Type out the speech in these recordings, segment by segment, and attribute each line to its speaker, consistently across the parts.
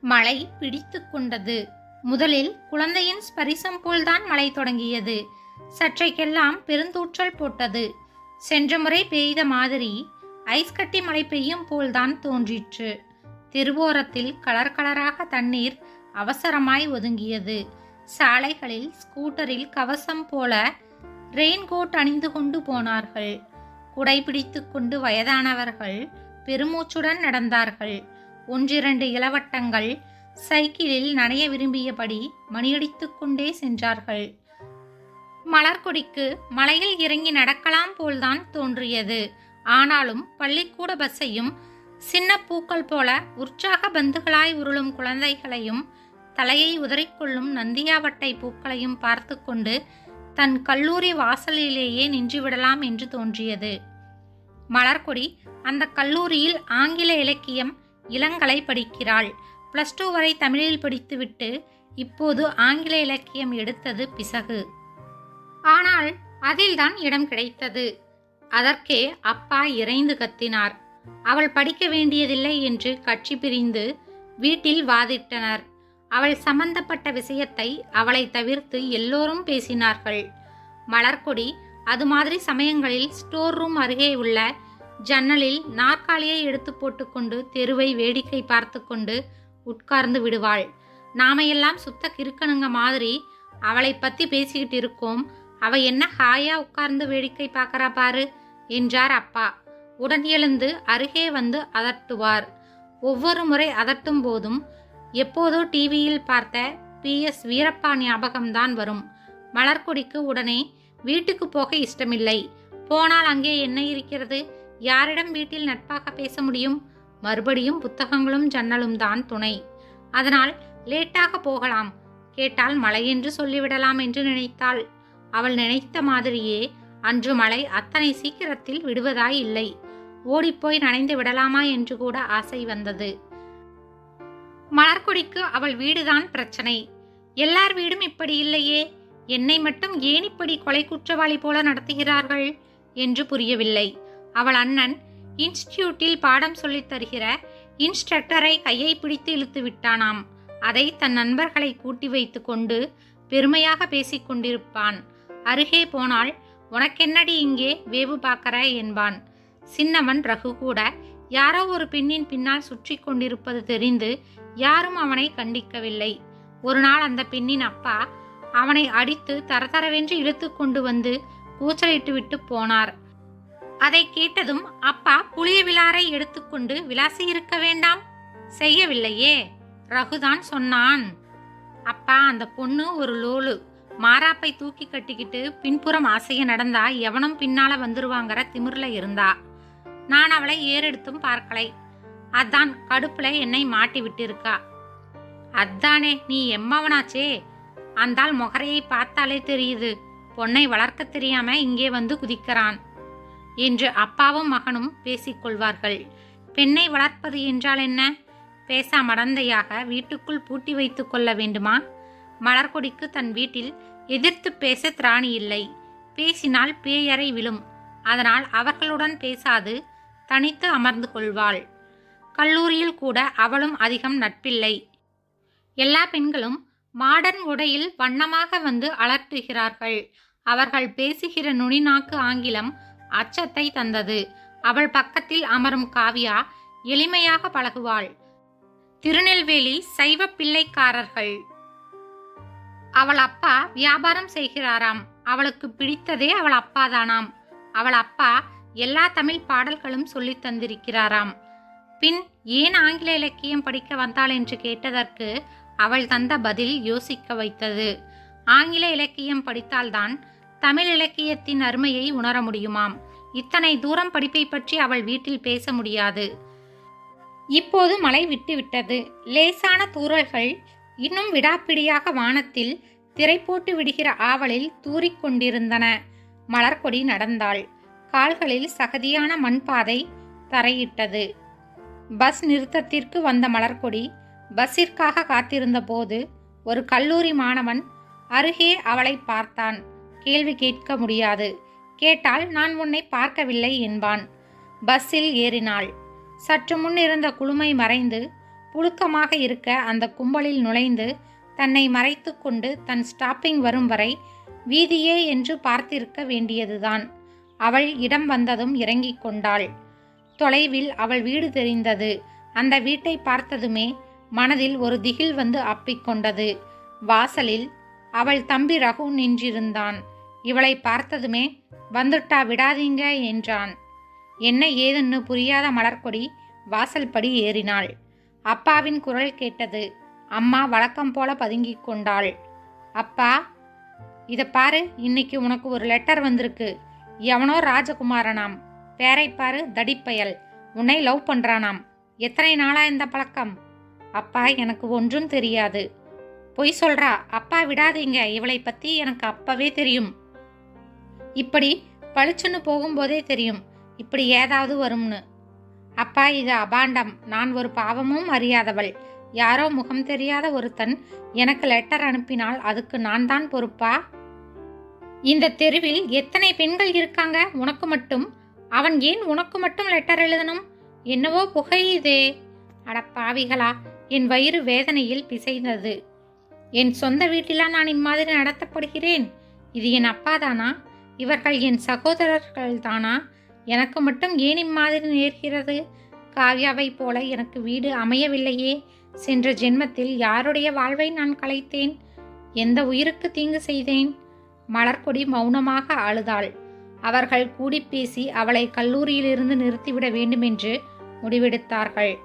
Speaker 1: மழை பிடித்து கொண்டது. முதலில் குழந்தையின் ஸ்பரிசம் போல்தான் மழை தொடங்கியது. சற்றைக்கெல்லாம் பெருந்தூற்றல் போட்டது. சென்ற முறை பெய்த மாதிரி ஐஸ் கட்டி மழை பெய்யும் போல்தான் தோன்றிற்று. திருவோரத்தில் கலர் கலராக தண்ணீர் அவசரமாய் ஒதுங்கியது. சாலைகளில் ஸ்கூட்டரில் கவசம் போல ரெயின்கோட் அணிந்து கொண்டு போனார்கள். குடை பிடித்து கொண்டு வயதானவர்கள் பெருமூச்சுடன் நடந்தார்கள். ஒன்றிரண்டு இளவட்டங்கள் சைக்கிளில் நனைய விரும்பியபடி மணியடித்துக் கொண்டே சென்றார்கள். மலர்கொடிக்கு மலையில் இறங்கி நடக்கலாம் போல்தான் தோன்றியது. ஆனாலும் பள்ளிக்கூட பஸ்ஸையும் சின்ன பூக்கள் போல உற்சாக பந்துகளாய் உருளும் குழந்தைகளையும் தலையை உதறிக்கொள்ளும் நந்தியாவட்டை பூக்களையும் பார்த்து கொண்டு தன் கல்லூரி வாசலிலேயே நின்றுவிடலாம் என்று தோன்றியது. மலர்கொடி அந்த கல்லூரியில் ஆங்கில இலக்கியம் இளங்கலை படிக்கிறாள். பிளஸ் டூ வரை தமிழில் படித்துவிட்டு இப்போது ஆங்கில இலக்கியம் எடுத்தது பிசகு. ஆனால் அதில்தான் இடம் கிடைத்தது. அதற்கே அப்பா இறைந்து கத்தினார். அவள் படிக்க வேண்டியதில்லை என்று கட்சி பிரிந்து வீட்டில் வாதிட்டனர். அவள் சம்பந்தப்பட்ட விஷயத்தை அவளை தவிர்த்து எல்லோரும் பேசினார்கள். மலர்கொடி அது மாதிரி சமயங்களில் ஸ்டோர் ரூம் அருகே உள்ள ஜன்னலில் நாற்காலியை எடுத்து போட்டுக்கொண்டு தெருவை வேடிக்கை பார்த்து கொண்டு உட்கார்ந்து விடுவாள். நாமையெல்லாம் சுத்த கிறுக்கணுங்க மாதிரி அவளை பத்தி பேசிக்கிட்டு இருக்கோம். அவ என்ன ஹாயா உட்கார்ந்து வேடிக்கை பார்க்கறா பாரு என்றார் அப்பா. உடன் எழுந்து அருகே வந்து அதட்டுவார். ஒவ்வொரு முறை அதட்டும் போதும் எப்போதோ டிவியில் பார்த்த பி. எஸ். வீரப்பா ஞாபகம்தான் வரும். மலர்கொடிக்கு உடனே வீட்டுக்கு போக இஷ்டமில்லை. போனால் அங்கே என்ன இருக்கிறது? யாரிடம் வீட்டில் நட்பாக பேச முடியும்? மறுபடியும் புத்தகங்களும் ஜன்னலும் தான் துணை. அதனால் லேட்டாக போகலாம். கேட்டால் மழை என்று சொல்லிவிடலாம் என்று நினைத்தாள். அவள் நினைத்த மாதிரியே அன்று மழை அத்தனை சீக்கிரத்தில் விடுவதாய் இல்லை. ஓடிப்போய் நனைந்து விடலாமா என்று கூட ஆசை வந்தது. மலர்கொடிக்கு அவள் வீடுதான் பிரச்சனை. எல்லார் வீடும் இப்படி இல்லையே? என்னை மட்டும் ஏன் இப்படி கொலை குற்றவாளி போல நடத்துகிறார்கள்? என்று புரியவில்லை. அவள் அண்ணன் இன்ஸ்டிடியூட்டில் பாடம் சொல்லித் தருகிற இன்ஸ்ட்ரக்டரை கையை பிடித்து இழுத்து விட்டானாம். அதை தன் நண்பர்களை கூட்டி வைத்து கொண்டு பெருமையாக பேசிக் கொண்டிருப்பான். அருகே போனால் உனக்கென்னடி இங்கே வேவு பார்க்கற? என்பான். சின்னவன் ரகு கூட யாரோ ஒரு பெண்ணின் பின்னால் சுற்றி கொண்டிருப்பது தெரிந்து யாரும் அவனை கண்டிக்கவில்லை. ஒரு நாள் அந்த பெண்ணின் அப்பா அவனை அடித்து தரதரவென்று இழுத்து கொண்டு வந்து கூச்சலிட்டு விட்டு போனார். அதை கேட்டதும் அப்பா புளிய விலாரை எடுத்துக்கொண்டு விலாசி இருக்க வேண்டாம். செய்யவில்லையே ரகுதான் சொன்னான். அப்பா அந்த பொண்ணு ஒரு லோலு. மாராப்பை தூக்கி கட்டிக்கிட்டு பின்புறம் ஆசைய நடந்தா எவனும் பின்னால வந்துருவாங்கிற திமிர்ல இருந்தா. நான் அவளை ஏறெடுத்தும் பார்க்கலை. அதான் கடுப்புல என்னை மாட்டி விட்டிருக்கா. அதானே நீ எம்மவனாச்சே? அந்தாள் முகரையை பார்த்தாலே தெரியுது. பொண்ணை வளர்க்க தெரியாம இங்கே வந்து குதிக்கிறான். என்று அப்பாவும் மகனும் பேசிக்கொள்வார்கள். பெண்ணை வளர்ப்பது என்றால் என்ன? பேசா மடந்தையாக வீட்டுக்குள் பூட்டி வைத்து கொள்ள வேண்டுமா? மலர்கொடிக்கு தன் வீட்டில் எதிர்த்து பேச திராணி இல்லை. பேசினால் பேயறை விழும். அதனால் அவர்களுடன் பேசாது தனித்து அமர்ந்து கொள்வாள். கல்லூரியில் கூட அவளும் அதிகம் நட்பில்லை. எல்லா பெண்களும் மாடர்ன் உடையில் வண்ணமாக வந்து அலட்டுகிறார்கள். அவர்கள் பேசுகிற நுனிநாக்கு ஆங்கிலம் அச்சத்தை தந்தது. அவள் பக்கத்தில் அமரும் காவியா எளிமையாக பழகுவாள். திருநெல்வேலி சைவ பிள்ளைக்காரர்கள். அவள் அப்பா வியாபாரம் செய்கிறாராம். அவளுக்கு பிடித்ததே அவள் அப்பாதானாம். அவள் அப்பா எல்லா தமிழ் பாடல்களும் சொல்லித் தந்திருக்கிறாராம். பின் ஏன் ஆங்கில இலக்கியம் படிக்க வந்தாள் என்று கேட்டதற்கு அவள் தந்த பதில் யோசிக்க வைத்தது. ஆங்கில இலக்கியம் படித்தால்தான் தமிழ் இலக்கியத்தின் அருமையை உணர முடியுமாம். இத்தனை தூரம் படிப்பை பற்றி அவள் வீட்டில் பேச முடியாது. இப்போது மழை விட்டுவிட்டது. லேசான தூறல்கள் இன்னும் விடாப்பிடியாக வானத்தில் திரை போட்டு விடுகிற ஆவலில் தூறிக்கொண்டிருந்தன மலர்கொடி நடந்தாள். கால்களில் சகதியான மண்பாதை தரையிட்டது. பஸ் நிறுத்தத்திற்கு வந்த மலர்கொடி பஸ்ஸிற்காக காத்திருந்த போது ஒரு கல்லூரி மாணவன் அருகே அவளை பார்த்தான். கேள்வி கேட்க முடியாது. கேட்டால் நான் உன்னை பார்க்கவில்லை என்பான். பஸ்ஸில் ஏறினாள். சற்று முன் இருந்த குளுமை மறைந்து புழுக்கமாக இருக்க அந்த கும்பலில் நுழைந்து தன்னை மறைத்து கொண்டு தன் ஸ்டாப்பிங் வரும் வரை வீதியே என்று பார்த்திருக்க வேண்டியதுதான். அவள் இடம் வந்ததும் இறங்கிக் கொண்டாள். தொலைவில் அவள் வீடு தெரிந்தது. அந்த வீட்டை பார்த்ததுமே மனதில் ஒரு திகில் வந்து அப்பிக்கொண்டது வாசலில் அவள் தம்பி ரகு நின்றிருந்தான். இவளை பார்த்ததுமே வந்துட்டா விடாதீங்க என்றான். என்ன ஏதுன்னு புரியாத மலர்கொடி வாசல் படி ஏறினாள். அப்பாவின் குரல் கேட்டது அம்மா வழக்கம் போல பதுங்கிக் கொண்டாள். அப்பா இத பாரு இன்னைக்கு உனக்கு ஒரு லெட்டர் வந்திருக்கு. எவனோ ராஜகுமாரனாம். பேரை பாரு தடிப்பயல். உன்னை லவ் பண்றானாம். எத்தனை நாளா இந்த பழக்கம்? அப்பா எனக்கு ஒன்றும் தெரியாது. பொய் சொல்றா அப்பா விடாதீங்க. இவளை பத்தி எனக்கு அப்பவே தெரியும். இப்படி பளிச்சுன்னு போகும்போதே தெரியும் இப்படி ஏதாவது வரும்னு. அப்பா இது அபாண்டம். நான் ஒரு பாவமும் அறியாதவள். யாரோ முகம் தெரியாத ஒருத்தன் எனக்கு லெட்டர் அனுப்பினால் அதுக்கு நான் தான் பொறுப்பா? இந்த தெருவில் எத்தனை பெண்கள் இருக்காங்க? உனக்கு மட்டும்? அவன் ஏன் உனக்கு மட்டும் லெட்டர் எழுதணும்? என்னவோ புகையுதே அட பாவிகளா என் வயிறு வேதனையில் பிசைந்தது. என் சொந்த வீட்டிலா நான் இம்மாதிரி நடத்தப்படுகிறேன்? இது என் அப்பா தானா இவர்கள் என் சகோதரர்கள் தானா? எனக்கு மட்டும் ஏன் இம்மாதிரி நேர்கிறது? காவ்யாவை போல எனக்கு வீடு அமையவில்லையே. சென்ற ஜென்மத்தில் யாருடைய வாழ்வை நான் கலைத்தேன் எந்த உயிருக்கு தீங்கு செய்தேன்? மலர்கொடி மௌனமாக அழுதாள். அவர்கள் கூடி பேசி அவளை கல்லூரியிலிருந்து நிறுத்திவிட வேண்டுமென்று முடிவெடுத்தார்கள்.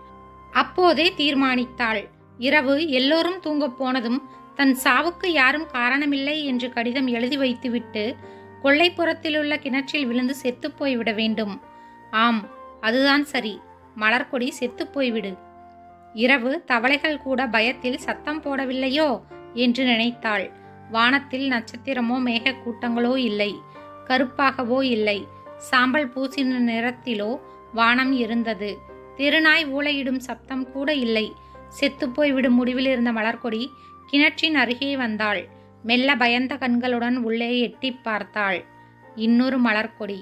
Speaker 1: அப்போதே தீர்மானித்தாள். இரவு எல்லோரும் தூங்கப் போனதும் தன் சாவுக்கு யாரும் காரணமில்லை என்று கடிதம் எழுதி வைத்துவிட்டு கொள்ளைப்புறத்திலுள்ள கிணற்றில் விழுந்து செத்துப்போய் விட வேண்டும். ஆம் அதுதான் சரி. மலர்கொடி செத்துப்போய்விடு. இரவு தவளைகள் கூட பயத்தில் சத்தம் போடவில்லையோ என்று நினைத்தாள். வானத்தில் நட்சத்திரமோ மேகக் கூட்டங்களோ இல்லை. கருப்பாகவோ இல்லை. சாம்பல் பூசின நிறத்திலோ வானம் இருந்தது. திருநாய் ஊளையிடும் சப்தம் கூட இல்லை. செத்துப்போய் விடும் முடிவில் இருந்த மலர்கொடி கிணற்றின் அருகே வந்தாள். மெல்ல பயந்த கண்களுடன் உள்ளே எட்டி பார்த்தாள். இன்னொரு மலர்கொடி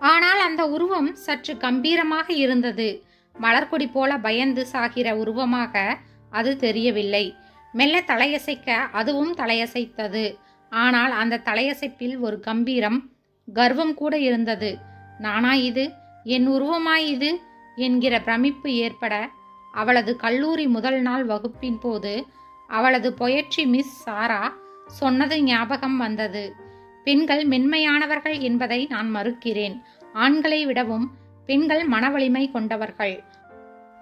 Speaker 1: ஆனால் அந்த உருவம் சற்று கம்பீரமாக இருந்தது. மலர்கொடி போல பயந்து சாகிற உருவமாக அது தெரியவில்லை. மெல்ல தலையசைக்க அதுவும் தலையசைத்தது. ஆனால் அந்த தலையசைப்பில் ஒரு கம்பீரம் கர்வம் கூட இருந்தது. நானா இது? என் உருவமாய் இது? என்கிற பிரமிப்பு ஏற்பட அவளது கல்லூரி முதல் நாள் வகுப்பின் போது அவளது பொயட்ரி மிஸ் சாரா சொன்னது ஞாபகம் வந்தது. பெண்கள் மென்மையானவர்கள் என்பதை நான் மறுக்கிறேன். ஆண்களை விடவும் பெண்கள் மனவலிமை கொண்டவர்கள்.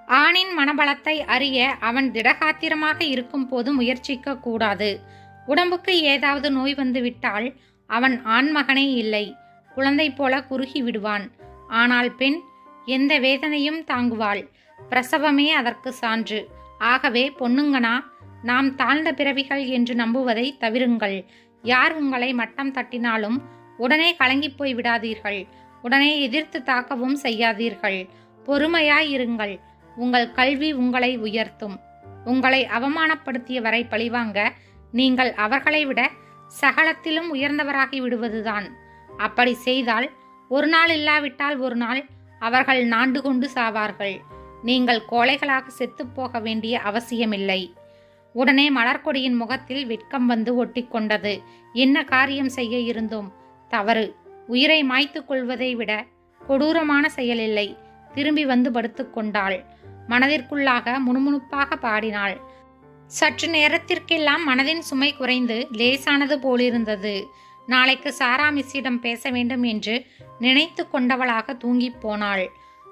Speaker 1: ஆணின் மனபலத்தை அறிய அவன் திடகாத்திரமாக இருக்கும் போது முயற்சிக்க கூடாது. உடம்புக்கு ஏதாவது நோய் வந்து விட்டால் அவன் ஆண்மகனே இல்லை. குழந்தை போல குறுகி விடுவான். ஆனால் பெண் எந்த வேதனையும் தாங்குவாள். பிரசவமே அதற்கு சான்று. ஆகவே பொண்ணுங்கனா நாம் தாழ்ந்த பிறவிகள் என்று நம்புவதை தவிருங்கள். யார் உங்களை மட்டம் தட்டினாலும் உடனே கலங்கிப் போய் விடாதீர்கள். உடனே எதிர்த்து தாக்கவும் செய்யாதீர்கள். பொறுமையாயிருங்கள் உங்கள் கல்வி உங்களை உயர்த்தும். உங்களை அவமானப்படுத்திய வரை பழிவாங்க நீங்கள் அவர்களை விட சகலத்திலும் உயர்ந்தவராகி விடுவதுதான். அப்படி செய்தால் ஒரு நாள் இல்லாவிட்டால் ஒரு நாள் அவர்கள் நாண்டு கொண்டு சாவார்கள். நீங்கள் கோழைகளாக செத்துப்போக வேண்டிய அவசியமில்லை. உடனே மலர்கொடியின் முகத்தில் வெட்கம் வந்து ஒட்டிக்கொண்டது. என்ன காரியம் செய்ய இருந்தோம்? தவறு. உயிரை மாய்த்து கொள்வதை விட கொடூரமான செயலில்லை. திரும்பி வந்து படுத்துக்கொண்டாள் மனதிற்குள்ளாக முணுமுணுப்பாக பாடினாள். சற்று நேரத்திற்கெல்லாம் மனதின் சுமை குறைந்து லேசானது போலிருந்தது. நாளைக்கு சாரா மிஸ்ஸிடம் பேச வேண்டும் என்று நினைத்து கொண்டவளாக தூங்கிப் போனாள்.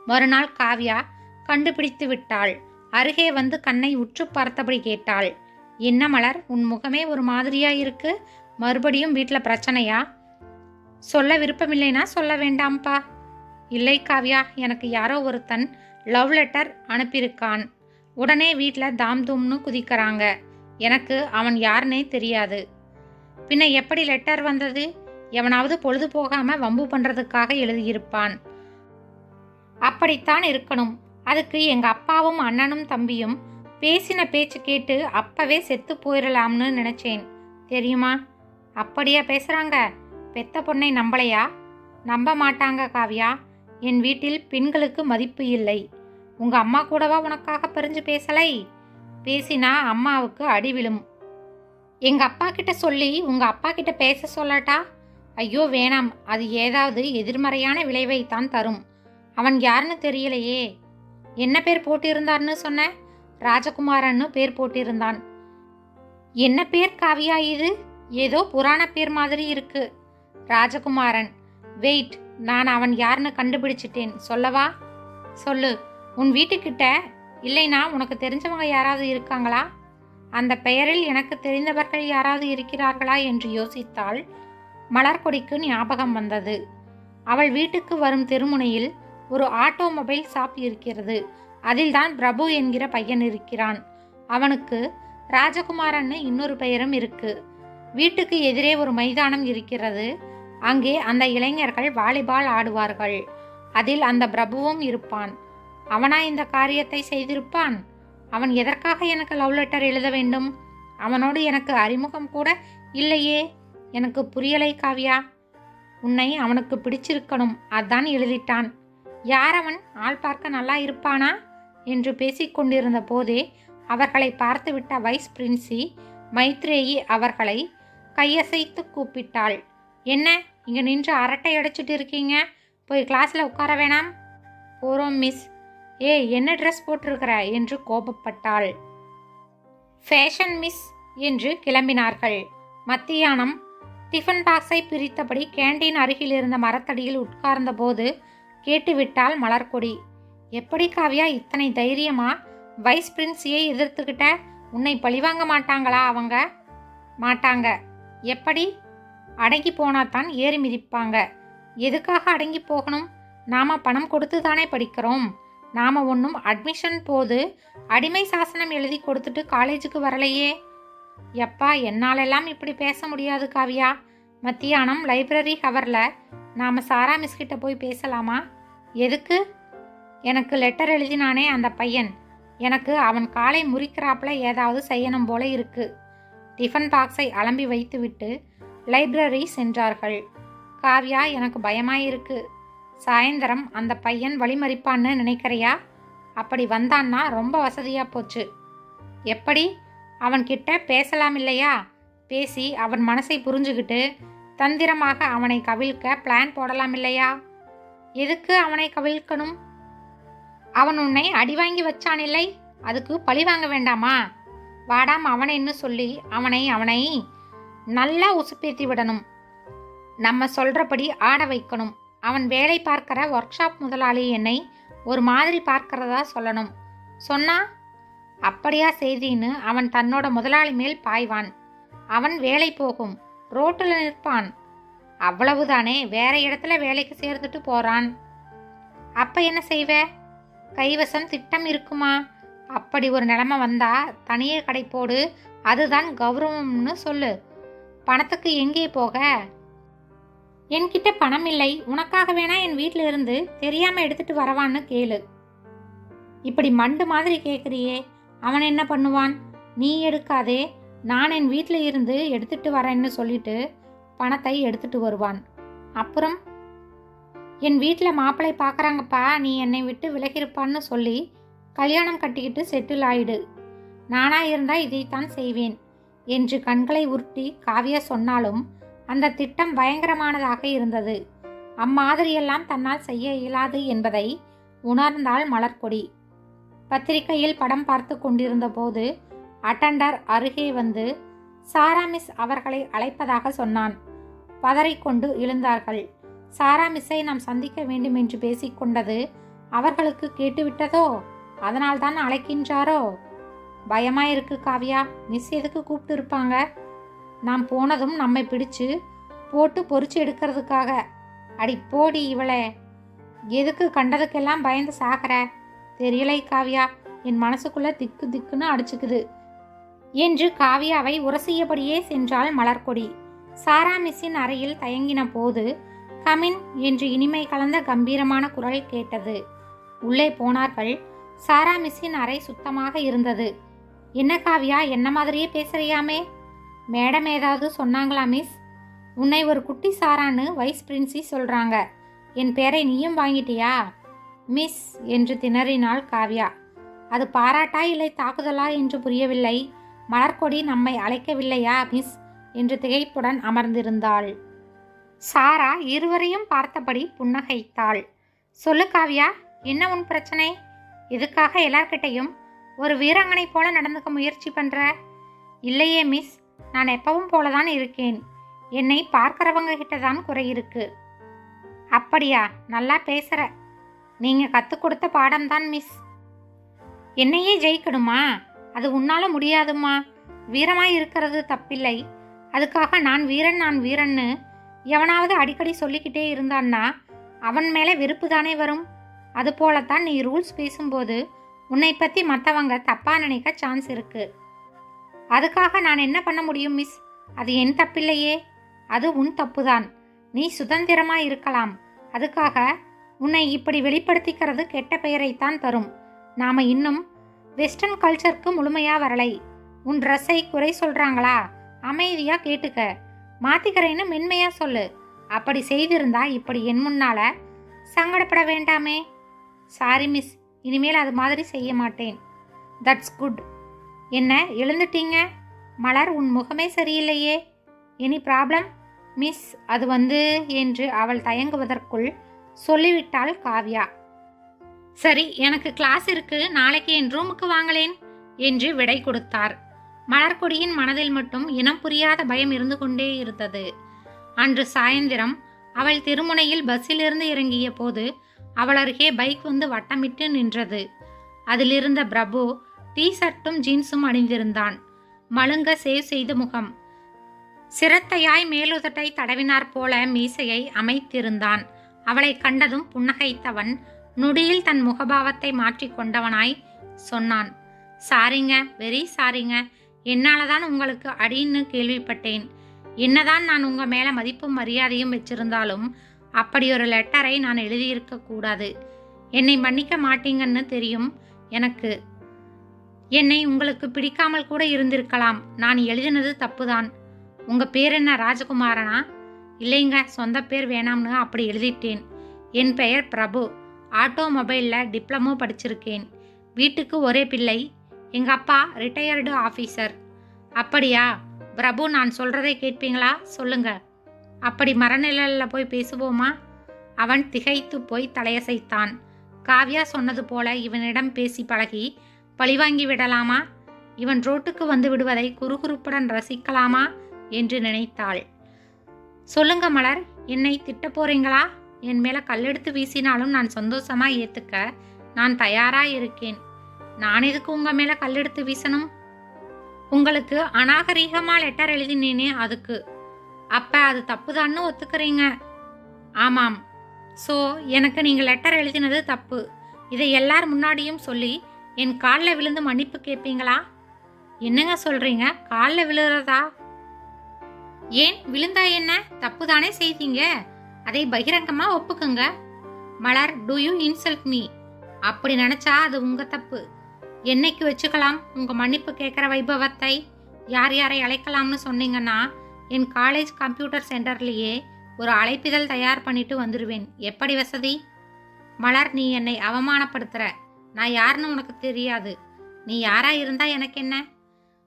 Speaker 1: மறுநாள் காவ்யா கண்டுபிடித்து விட்டாள். அருகே வந்து கண்ணை உற்று பார்த்தபடி கேட்டாள். என்ன மலர் உன் முகமே ஒரு மாதிரியா இருக்கு மறுபடியும் வீட்டில் பிரச்சனையா? சொல்ல விருப்பமில்லைனா சொல்ல வேண்டாம்ப்பா. இல்லை காவ்யா எனக்கு யாரோ ஒருத்தன் லவ் லெட்டர் அனுப்பியிருக்கான். உடனே வீட்டில் தாம் தூம்னு குதிக்கிறாங்க. எனக்கு அவன் யாருன்னே தெரியாது. பின்ன எப்படி லெட்டர் வந்தது? எவனாவது பொழுது போகாம வம்பு பண்ணுறதுக்காக எழுதியிருப்பான். அப்படித்தான் இருக்கணும். அதுக்கு எங்கள் அப்பாவும் அண்ணனும் தம்பியும் பேசின பேச்சு கேட்டு அப்பவே செத்து போயிடலாம்னு நினைச்சேன். தெரியுமா? அப்படியா பேசுறாங்க? பெத்த பொண்ணை நம்பலையா? நம்ப மாட்டாங்க காவ்யா. என் வீட்டில் பெண்களுக்கு மதிப்பு இல்லை. உங்க அம்மா கூடவா உனக்காக பிரிஞ்சு பேசலை? பேசினா அம்மாவுக்கு அடி விழும். எங்க அப்பா கிட்ட சொல்லி உங்க அப்பா கிட்ட பேச சொல்லட்டா? ஐயோ வேணாம். அது ஏதாவது எதிர்மறையான விளைவை தான் தரும். அவன் யாருன்னு தெரியலையே. என்ன பேர் போட்டிருந்தார்னு சொன்ன? ராஜகுமாரன்னு பேர் போட்டிருந்தான். என்ன பேர் காவியா இது? ஏதோ புராண பேர் மாதிரி இருக்கு. ராஜகுமாரன் வெயிட் நான் அவன் யாருன்னு கண்டுபிடிச்சிட்டேன். சொல்லவா? சொல்லு. உன் வீட்டுக்கிட்ட இல்லைனா உனக்கு தெரிஞ்சவங்க யாராவது இருக்காங்களா? அந்த பெயரில் எனக்கு தெரிந்தவர்கள் யாராவது இருக்கிறார்களா? என்று யோசித்தாள் மலர்கொடிக்கு ஞாபகம் வந்தது. அவள் வீட்டுக்கு வரும் தெருமுனையில் ஒரு ஆட்டோமொபைல் ஷாப் இருக்கிறது. அதில்தான் பிரபு என்கிற பையன் இருக்கிறான். அவனுக்கு ராஜகுமாரன்னு இன்னொரு பெயரும் இருக்கு. வீட்டுக்கு எதிரே ஒரு மைதானம் இருக்கிறது. அங்கே அந்த இளைஞர்கள் வாலிபால் ஆடுவார்கள். அதில் அந்த பிரபுவும் இருப்பான். அவனா இந்த காரியத்தை செய்திருப்பான்? அவன் எதற்காக எனக்கு லவ் லெட்டர் எழுத வேண்டும்? அவனோடு எனக்கு அறிமுகம் கூட இல்லையே. எனக்கு புரியலை காவியா. உன்னை அவனுக்கு பிடிச்சிருக்கணும். அதான் எழுதிட்டான். யாரவன் ஆள் பார்க்க நல்லா இருப்பானா? என்று பேசிக்கொண்டிருந்த போதே அவர்களை பார்த்துவிட்ட வைஸ் பிரின்சி மைத்ரேயி அவர்களை கையசைத்து கூப்பிட்டாள். என்ன? இங்கே நின்று அரட்டை அடிச்சிட்டு இருக்கீங்க? போய் கிளாஸில் உட்கார வேணாம்? போகிறோம் மிஸ். ஏ என்ன ட்ரெஸ் போட்டிருக்கிற? என்று கோபப்பட்டாள். ஃபேஷன் மிஸ் என்று கிளம்பினார்கள். மத்தியானம் டிஃபன் பாக்ஸை பிரித்தபடி கேண்டீன் அருகில் இருந்த மரத்தடியில் உட்கார்ந்தபோது கேட்டுவிட்டாள் மலர்கொடி. எப்படி காவியா இத்தனை தைரியமா? வைஸ் பிரின்சியை எதிர்த்துக்கிட்ட உன்னை பழிவாங்க மாட்டாங்களா அவங்க? மாட்டாங்க. எப்படி? அடங்கி போனாதான் ஏறி மிதிப்பாங்க. எதுக்காக அடங்கி போகணும்? நாம பணம் கொடுத்து தானே படிக்கிறோம். நாம ஒன்றும் அட்மிஷன் போது அடிமை சாசனம் எழுதி கொடுத்துட்டு காலேஜுக்கு வரலையே? எப்பா என்னாலெல்லாம் இப்படி பேச முடியாது காவியா. மத்தியானம் லைப்ரரி ஹவரில் நாம் சாரா மிஸ்கிட்ட போய் பேசலாமா? எதுக்கு? எனக்கு லெட்டர் எழுதினானே அந்த பையன். எனக்கு அவன் காலை முறிக்கிறாப்புல ஏதாவது செய்யணும் போல இருக்கு. டிஃபன் பாக்ஸை அலம்பி வைத்துவிட்டு லைப்ரரி சென்றார்கள். காவ்யா எனக்கு பயமாயிருக்கு. சாயந்தரம் அந்த பையன் வழிமறிப்பான்னு நினைக்கிறியா? அப்படி வந்தான்னா ரொம்ப வசதியாக போச்சு. எப்படி? அவன்கிட்ட பேசலாம் இல்லையா? பேசி அவன் மனசை புரிஞ்சுக்கிட்டு தந்திரமாக அவனை கவிழ்க்க பிளான் போடலாம் இல்லையா? எதுக்கு அவனை கவிழ்க்கணும்? அவன் உன்னை அடி வாங்கி வச்சான் இல்லை அதுக்கு பழி வாங்க வேண்டாமா? வாடாம் அவனைன்னு சொல்லி அவனை அவனை நல்லா உசுப்பேத்தி விடணும். நம்ம சொல்றபடி ஆட வைக்கணும். அவன் வேலை பார்க்கிற ஒர்க் ஷாப் முதலாளி என்னை ஒரு மாதிரி பார்க்கிறதா சொல்லணும். சொன்னா அப்படியா செய்தின்னு அவன் தன்னோட முதலாளி மேல் பாய்வான். அவன் வேலை போகும். ரோட்டில் நிற்பான். அவ்வளவுதானே? வேற இடத்துல வேலைக்கு சேர்ந்துட்டு போறான். அப்ப என்ன செய்வ? கைவசம் திட்டம் இருக்குமா? அப்படி ஒரு நிலைமை வந்தா தனியே கடை போடு. அதுதான் கௌரவம்னு சொல்லு. பணத்துக்கு எங்கே போக? என்கிட்ட பணம் இல்லை. உனக்காக வேணா என் வீட்டில் இருந்து தெரியாம எடுத்துட்டு வரவான்னு கேளு. இப்படி மண்டு மாதிரி கேட்குறியே அவன் என்ன பண்ணுவான்? நீ எடுக்காதே. நான் என் வீட்டில் இருந்து எடுத்துட்டு வரேன்னு சொல்லிட்டு பணத்தை எடுத்துட்டு வருவான். அப்புறம் என் வீட்டில் மாப்பிள்ளை பார்க்குறாங்கப்பா நீ என்னை விட்டு விலகிருப்பான்னு சொல்லி கல்யாணம் கட்டிக்கிட்டு செட்டில் ஆயிடு. நானாக இருந்தால் இதைத்தான் செய்வேன் என்று கண்களை உருட்டி காவியா சொன்னாலும் அந்த திட்டம் பயங்கரமானதாக இருந்தது. அம்மாதிரியெல்லாம் தன்னால் செய்ய இயலாது என்பதை உணர்ந்தாள் மலர்கொடி. பத்திரிகையில் படம் பார்த்து கொண்டிருந்த போது அட்டண்டர் அருகே வந்து சாராமிஸ் அவர்களை அழைப்பதாக சொன்னான். பதறிக்கொண்டு எழுந்தார்கள். சாராமிஸை நாம் சந்திக்க வேண்டும் என்று பேசிக்கொண்டது அவர்களுக்கு கேட்டுவிட்டதோ? அதனால்தான் அழைக்கின்றாரோ? பயமா இருக்கு காவியா. மிஸ் எதுக்கு கூப்பிட்டு இருப்பாங்க நாம் போனதும் நம்மை பிடிச்சு போட்டு பொறிச்சு எடுக்கிறதுக்காக. அடி போடி இவளே. எதுக்கு கண்டதுக்கெல்லாம் பயந்து சாகிற? தெரியலை காவியா. என் மனசுக்குள்ள திக்கு திக்குன்னு அடிச்சுக்குது. என்று காவியாவை உரசியபடியே சென்றாள் மலர்கொடி. சாரா மிஸ்ஸின் அறையில் தயங்கின போது கமின் என்று இனிமை கலந்த கம்பீரமான குரல் கேட்டது. உள்ளே போனார்கள். சாரா மிஸ்ஸின் அறை சுத்தமாக இருந்தது. என்ன காவியா என்ன மாதிரியே பேசுறியாமே? மேடம் ஏதாவது சொன்னாங்களா மிஸ்? உன்னை ஒரு குட்டி சாரான்னு வைஸ் பிரின்சி சொல்றாங்க. என் பேரை நீயும் வாங்கிட்டியா? மிஸ் என்று திணறினாள் காவ்யா. அது பாராட்டா இல்லை தாக்குதலா என்று புரியவில்லை. மலர்கொடி நம்மை அழைக்கவில்லையா மிஸ்? என்று திகைப்புடன் அமர்ந்திருந்தாள். சாரா இருவரையும் பார்த்தபடி புன்னகைத்தாள். சொல்லு காவ்யா என்ன உன் பிரச்சனை? எதுக்காக எல்லார்கிட்டையும் ஒரு வீராங்கனை போல நடந்துக்க முயற்சி பண்ற? இல்லையே மிஸ் நான் எப்பவும் போல தான் இருக்கேன். என்னை பார்க்கிறவங்க கிட்ட தான் குறை இருக்கு. அப்படியா நல்லா பேசுற. நீங்க கற்றுக் கொடுத்த பாடம்தான் மிஸ். என்னையே ஜெயிக்கணுமா? அது உன்னால முடியாதுமா வீரமாய் இருக்கிறது தப்பில்லை. அதுக்காக நான் வீரன் நான் வீரன்னு எவனாவது அடிக்கடி சொல்லிக்கிட்டே இருந்தான்னா அவன் மேலே வெறுப்பு தானே வரும் அதுபோலத்தான் நீ ரூல்ஸ் பேசும்போது உன்னை பற்றி மற்றவங்க தப்பாக நினைக்க சான்ஸ் இருக்கு. அதுக்காக நான் என்ன பண்ண முடியும் மிஸ்? அது என் தப்பில்லையே. அது உன் தப்புதான். நீ சுதந்திரமா இருக்கலாம். அதுக்காக உன்னை இப்படி வெளிப்படுத்திக்கிறது கெட்ட பெயரைத்தான் தரும். நாம இன்னும் வெஸ்டர்ன் கல்ச்சருக்கு முழுமையா வரலை. உன் ட்ரெஸ்ஸை குறை சொல்றாங்களா? அமைதியா கேட்டுக்க. மாத்திக்கிறேன்னு மென்மையா சொல்லு. அப்படி செய்திருந்தா இப்படி என் முன்னால? சங்கடப்பட வேண்டாமே. சாரி மிஸ் இனிமேல் அது மாதிரி செய்ய மாட்டேன். தட்ஸ் குட் என்ன எழுந்துட்டீங்க? மலர் உன் முகமே சரியில்லையே. எனி ப்ராப்ளம் மிஸ் அது வந்து என்று அவள் தயங்குவதற்குள் சொல்லிவிட்டாள் காவ்யா. சரி எனக்கு கிளாஸ் இருக்கு. நாளைக்கு என் ரூமுக்கு வாங்களேன் என்று விடை கொடுத்தார். மலர்கொடியின் மனதில் மட்டும் இனம் புரியாத பயம் இருந்து கொண்டே இருந்தது. அன்று சாயந்திரம் அவள் திருமுனையில் பஸ்ஸிலிருந்து இறங்கிய போது அவள் அருகே பைக் வந்து வட்டமிட்டு நின்றது. அதிலிருந்த பிரபு டீ ஷர்ட்டும் ஜீன்ஸும் அணிந்திருந்தான். மழுங்க சேவ் செய்த முகம். சிரத்தையாய் மேலுதட்டை தடவினார் போல மீசையை அமைத்திருந்தான். அவளை கண்டதும் புன்னகைத்தவன் நொடியில் தன் முகபாவத்தை மாற்றி கொண்டவனாய் சொன்னான். சாரிங்க வெரி சாரிங்க. என்னால் தான் உங்களுக்கு அடின்னு கேள்விப்பட்டேன். என்னதான் நான் உங்கள் மேலே மதிப்பும் மரியாதையும் வச்சிருந்தாலும் அப்படி ஒரு லெட்டரை நான் எழுதியிருக்க கூடாது. என்னை மன்னிக்க மாட்டீங்கன்னு தெரியும் எனக்கு. என்னை உங்களுக்கு பிடிக்காமல் கூட இருந்திருக்கலாம். நான் எழுதினது தப்புதான். உங்கள் பேர் என்ன ராஜகுமாரனா? இல்லைங்க சொந்த பேர் வேணாம்னு அப்படி எழுதிட்டேன். என் பெயர் பிரபு. ஆட்டோமொபைலில் டிப்ளமோ படிச்சிருக்கேன். வீட்டுக்கு ஒரே பிள்ளை எங்கள் அப்பா ரிட்டையர்டு ஆஃபீஸர் அப்படியா? பிரபு நான் சொல்கிறதை கேட்பீங்களா? சொல்லுங்க. அப்படி மரநிழலில் போய் பேசுவோமா? அவன் திகைத்து போய் தலையசைத்தான். காவ்யா சொன்னது போல இவனிடம் பேசி பழகி பழிவாங்கி விடலாமா? இவன் ரோட்டுக்கு வந்து விடுவதை குறுகுறுப்புடன் ரசிக்கலாமா? என்று நினைத்தாள். சொல்லுங்க மலர் என்னை திட்ட போறீங்களா? என் மேலே கல்லெடுத்து வீசினாலும் நான் சந்தோஷமாக ஏற்றுக்க நான் தயாராக இருக்கேன். நான் எதுக்கு உங்கள் மேலே கல்லெடுத்து வீசணும்? உங்களுக்கு அநாகரீகமாக லெட்டர் எழுதினேனே அதுக்கு. அப்போ அது தப்புதான்னு ஒத்துக்கிறீங்க. ஆமாம். ஸோ எனக்கு நீங்கள் லெட்டர் எழுதினது தப்பு. இதை எல்லார் முன்னாடியும் சொல்லி என் காலில் விழுந்து மன்னிப்பு கேட்பீங்களா என்னங்க சொல்கிறீங்க காலில் விழுறதா? ஏன்? விழுந்தா என்ன? தப்பு தானே செய்தீங்க? அதை பகிரங்கமா ஒப்புக்குங்க. Malar do you insult me அப்படி நினைச்சா அது உங்க தப்பு. என்னைக்கு வச்சுக்கலாம் உங்க மன்னிப்பு கேட்குற வைபவத்தை? யார் யாரை அழைக்கலாம்னு சொன்னீங்கன்னா என் காலேஜ் கம்ப்யூட்டர் சென்டர்லேயே ஒரு அழைப்பிதழ் தயார் பண்ணிட்டு வந்துடுவேன் எப்படி வசதி? மலர் நீ என்னை அவமானப்படுத்துற. நான் யாருன்னு உனக்கு தெரியாது. நீ யாரா இருந்தா எனக்கு என்ன?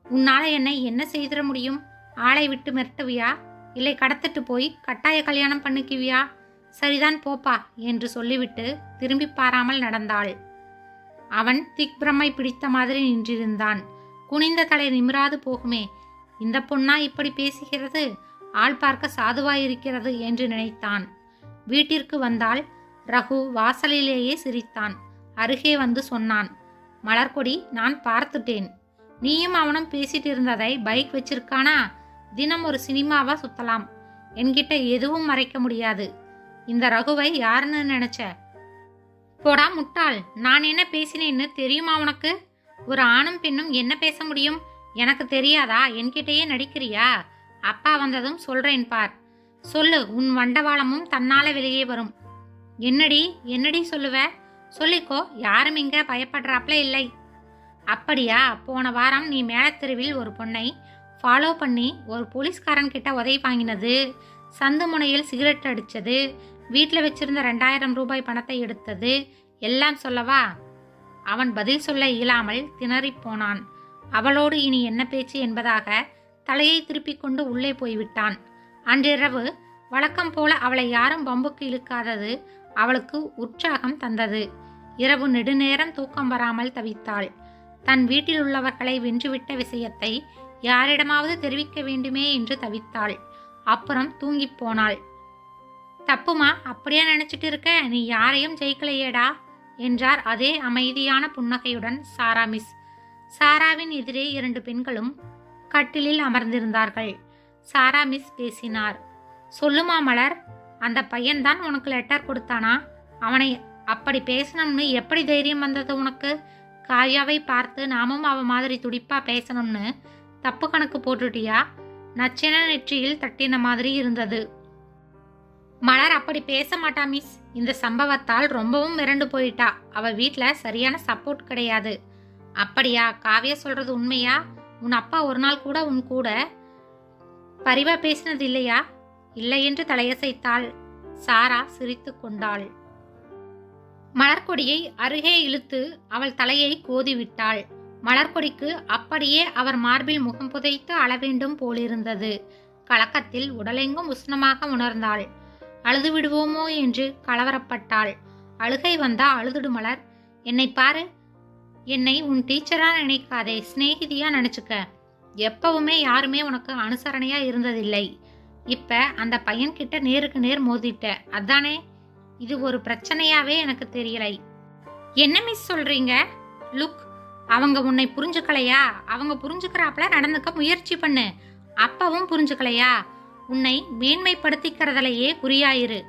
Speaker 1: உன்னால என்னை என்ன செய்திட முடியும்? ஆளை விட்டு மிரட்டுவியா? இல்லை கடத்திட்டு போய் கட்டாய கல்யாணம் பண்ணிக்குவியா? சரிதான் போப்பா என்று சொல்லிவிட்டு திரும்பி பாராமல் நடந்தாள். அவன் திக்பிரமை பிடித்த மாதிரி நின்றிருந்தான். குனிந்த தலை நிமிராது போகுமே இந்த பொண்ணா இப்படி பேசுகிறது? ஆள் பார்க்க சாதுவாயிருக்கிறது என்று நினைத்தான். வீட்டிற்கு வந்தால் ரகு வாசலிலேயே சிரித்தான். அருகே வந்து சொன்னான் மலர்கொடி நான் பார்த்துட்டேன். நீயும் அவனும் பேசிட்டு இருந்ததை பைக் வச்சிருக்கானா? தினம் ஒரு சினிமாவா சுத்தலாம். என்கிட்ட எதுவும் மறைக்க முடியாது. இந்த ரகுவை யாருன்னு நினைச்ச? போடா முட்டாள் நான் என்ன பேசினேன்னு தெரியுமா உனக்கு? ஒரு ஆணும் பெண்ணும் என்ன பேச முடியும்? எனக்கு தெரியாதா? என்கிட்டயே நடிக்கிறியா? அப்பா வந்ததும் சொல்றேன் பார். சொல்லு உன் வண்டவாளமும் தன்னால வெளியே வரும். என்னடி என்னடி சொல்லுவ? சொல்லிக்கோ யாரும் இங்க பயப்படுறாப்ல இல்லை. அப்படியா போன வாரம் நீ மேலத்தெருவில் ஒரு பொண்ணை ஃபாலோ பண்ணி ஒரு போலீஸ்காரன் கிட்ட உதவி வாங்கினது. சந்து முனையில் சிகரெட் அடித்தது வீட்டில் வச்சிருந்த ரெண்டாயிரம் ரூபாய் பணத்தை எடுத்தது. எல்லாம் சொல்லவா? அவன் பதில் சொல்ல இயலாமல் திணறிப் போனான். அவளோடு இனி என்ன பேச்சு என்பதாக தலையை திருப்பிக் கொண்டு உள்ளே போய்விட்டான். அன்றிரவு வழக்கம் போல அவளை யாரும் பம்புக்கு இழுக்காதது அவளுக்கு உற்சாகம் தந்தது. இரவு நெடுநேரம் தூக்கம் வராமல் தவித்தாள். தன் வீட்டில் உள்ளவர்களை வென்றுவிட்ட விஷயத்தை யாரிடமாவது தெரிவிக்க வேண்டுமே என்று தவித்தாள். அப்புறம் தூங்கிப் போனாள். தப்புமா? அப்படியே நினைச்சிட்டு இருக்க? நீ யாரையும் ஜெயிக்கலையேடா? என்றார் அதே அமைதியான புன்னகையுடன் சாரா மிஸ். சாராவின் எதிரே இரண்டு பெண்களும் கட்டிலில் அமர்ந்திருந்தார்கள். சாரா மிஸ் பேசினார். சொல்லுமா மலர்? அந்த பையன்தான் உனக்கு லெட்டர் கொடுத்தானா? அவனை அப்படி பேசணும்னு எப்படி தைரியம் வந்தது உனக்கு? காயாவை பார்த்து நாமும் அவ மாதிரி துடிப்பா பேசணும்னு தப்பு கணக்கு போட்டுட்டியா? நச்சென நெற்றியில் தட்டின மாதிரி இருந்தது. மலர் அப்படி பேச மாட்டா மிஸ். இந்த சம்பவத்தால் ரொம்பவும் மிரண்டு போயிட்டா. அவ வீட்டில் சரியான சப்போர்ட் கிடையாது. அப்படியா? காவியா சொல்றது உண்மையா? உன் அப்பா ஒரு நாள் கூட உன் கூட பரிவா பேசினது இல்லையா? இல்லை என்று தலையசைத்தாள். சாரா சிரித்து கொண்டாள். மலர்கொடியை அருகே இழுத்து அவள் தலையை கோதிவிட்டாள் மலர்கொடிக்கு அப்படியே அவர் மார்பில் முகம் புதைத்து அளவேண்டும் போலிருந்தது. கலக்கத்தில் உடலெங்கும் உஷ்ணமாக உணர்ந்தாள். அழுது விடுவோமோ? என்று கலவரப்பட்டாள். அழுகை வந்தா அழுதுடு மலர். என்னை பாரு. என்னை உன் டீச்சரா நினைக்காதே. சிநேகிதியா நினைச்சுக்க. எப்பவுமே யாருமே உனக்கு அனுசரணையா இருந்ததில்லை. இப்ப அந்த பையன்கிட்ட நேருக்கு நேர் மோதிட்ட. அதானே? இது ஒரு பிரச்சனையாவே எனக்கு தெரியலை. என்ன மிஸ் சொல்றீங்க? லுக் அவங்க உன்னை புரிஞ்சுக்கலையா? அவங்க புரிஞ்சுக்கிறாப்புல நடந்துக்க முயற்சி பண்ணு. அப்பவும் புரிஞ்சுக்கலையா? உன்னை மேன்மைப்படுத்திக்கிறதுலையே குறியாயிரு.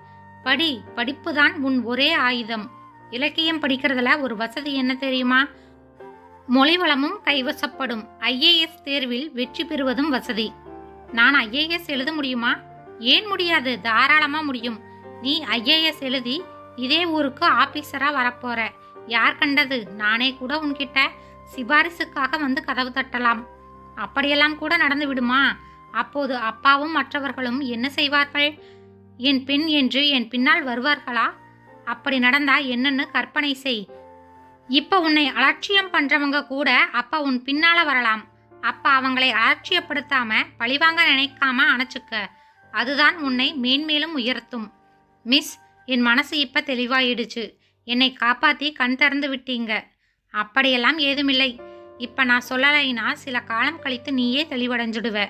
Speaker 1: படி படிப்பு தான் உன் ஒரே ஆயுதம். இலக்கியம் படிக்கிறதுல ஒரு வசதி என்ன தெரியுமா? மொழி வளமும் கைவசப்படும். ஐஏஎஸ் தேர்வில் வெற்றி பெறுவதும் வசதி. நான் ஐஏஎஸ் எழுத முடியுமா? ஏன் முடியாது? தாராளமா முடியும். நீ ஐஏஎஸ் எழுதி இதே ஊருக்கு ஆபீசரா வரப்போற. யார் கண்டது? நானே கூட உன்கிட்ட. சிபாரிசுக்காக வந்து கதவு தட்டலாம். அப்படியெல்லாம் கூட நடந்து விடுமா? அப்போது அப்பாவும் மற்றவர்களும் என்ன செய்வார்கள்? என் பெண் என்று என் பின்னால் வருவார்களா? அப்படி நடந்தா என்னன்னு கற்பனை செய். இப்ப உன்னை அலட்சியம் பண்றவங்க கூட அப்ப உன் பின்னால வரலாம். அப்ப அவங்களை அலட்சியப்படுத்தாம பழிவாங்க நினைக்காம அணைச்சுக்க. அதுதான் உன்னை மேன்மேலும் உயர்த்தும். மிஸ் என் மனசு இப்ப தெளிவாயிடுச்சு. என்னை காப்பாத்தி கண் திறந்து விட்டீங்க. அப்படியெல்லாம் ஏதுமில்லை. இப்ப நான் சொல்லலைன்னா சில காலம் கழித்து நீயே தெளிவடைஞ்சிடுவ.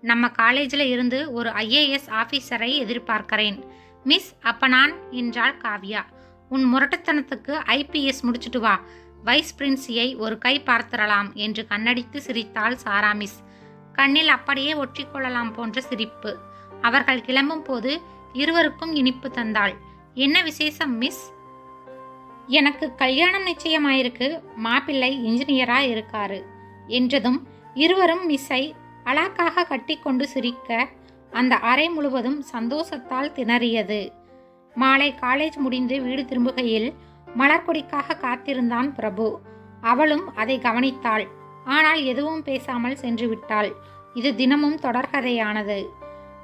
Speaker 1: நம்ம காலேஜில் இருந்து ஒரு ஐஏஎஸ் ஆஃபீஸரை எதிர்பார்க்கிறேன். மிஸ் அப்ப நான் என்றாள் காவ்யா. உன் முரட்டுத்தனத்துக்கு ஐபிஎஸ் முடிச்சுட்டு வா. வைஸ் பிரின்சியை ஒரு கை பார்த்திரலாம் என்று கண்ணடித்து சிரித்தாள் சாரா மிஸ். கண்ணில் அப்படியே ஒற்றிக்கொள்ளலாம் போன்ற சிரிப்பு. அவர்கள் கிளம்பும் போது இருவருக்கும் இனிப்பு தந்தாள். என்ன விசேஷம் மிஸ்? எனக்கு கல்யாணம் நிச்சயமாயிருக்கு மாப்பிள்ளை இன்ஜினியராக இருக்காரு என்றதும் இருவரும் மிஸ்ஸை அலாக்காக கட்டிக்கொண்டு சிரிக்க அந்த அறை முழுவதும் சந்தோஷத்தால் திணறியது. மாலை காலேஜ் முடிந்து வீடு திரும்புகையில் மலர்கொடிக்காக காத்திருந்தான் பிரபு. அவளும் அதை கவனித்தாள். ஆனால் எதுவும் பேசாமல் சென்று விட்டாள். இது தினமும் தொடர்கதையானது.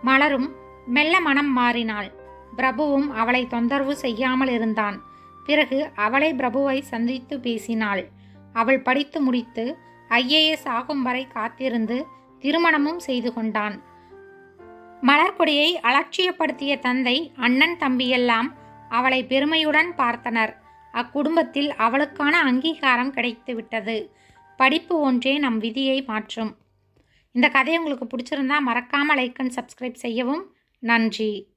Speaker 1: மலரும் மெல்ல மனம் மாறினாள். பிரபுவும் அவளை தொந்தரவு செய்யாமல் இருந்தான். பிறகு அவளை பிரபுவை சந்தித்து பேசினாள். அவள் படித்து முடித்து ஐஏஎஸ் ஆகும் வரை காத்திருந்து திருமணமும் செய்து கொண்டான். மலர்கொடியை அலட்சியப்படுத்திய தந்தை அண்ணன் தம்பியெல்லாம் அவளை பெருமையுடன் பார்த்தனர். அக்குடும்பத்தில் அவளுக்கான அங்கீகாரம் கிடைத்துவிட்டது படிப்பு ஒன்றே நம் விதியை மாற்றும். இந்த கதை உங்களுக்கு பிடிச்சிருந்தா மறக்காமல் லைக் அண்ட் சப்ஸ்கிரைப் செய்யவும். நன்றி.